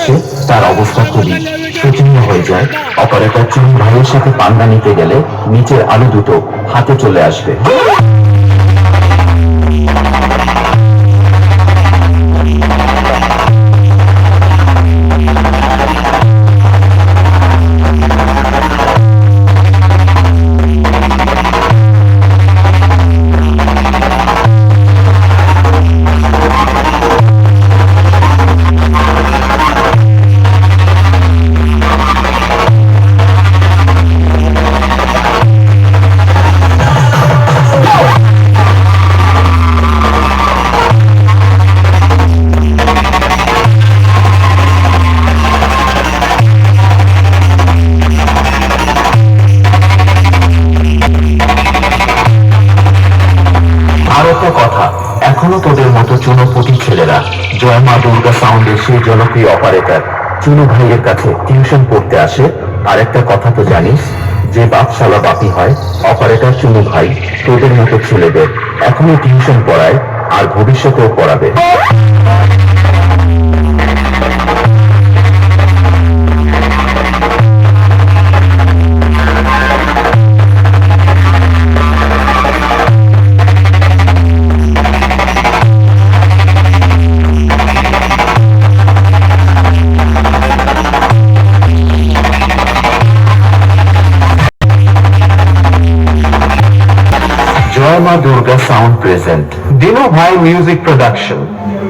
আসে তার অবস্থা খুবই শোচনীয় হয়ে যায়। অপারেটর চুন ভাইয়ের সাথে পান্ডা নিতে গেলে নিচের আলো দুটো হাতে চলে আসবে। একটা কথা। এখনও তোদের মতো চুনোপুটি ছেলেরা জয় মা দুর্গা সাউন্ডের সেই জনপ্রিয় অপারেটর চুনো ভাইয়ের কাছে টিউশন পড়তে আসে। আর একটা কথা তো জানিস, যে বাপশালা বাপি হয় অপারেটার চুনু ভাই, তোদের মতো ছেলেদের এখনও টিউশন পড়ায় আর ভবিষ্যতেও পড়াবে। Jai Durga Sound present Dino Bhai Music Production.